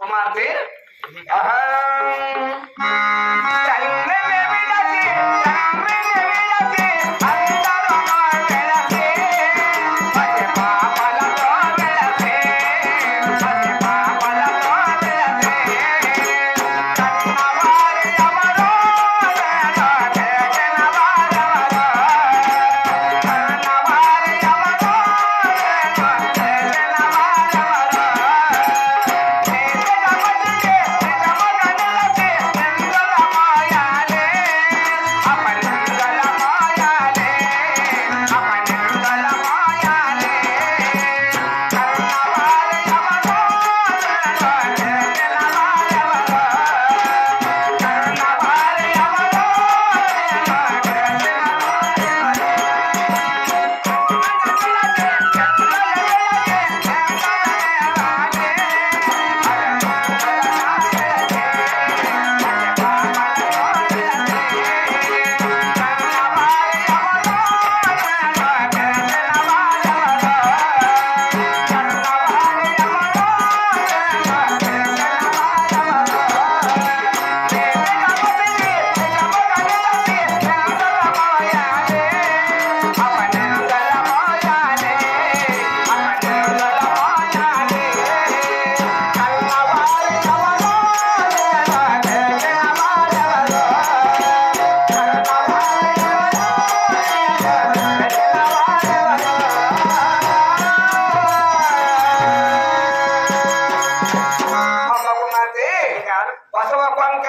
Vamos lá ver? Aham.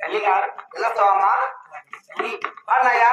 తల్లి గారు ఇళ్ళ సోమా తల్లి వాళ్ళయ్యా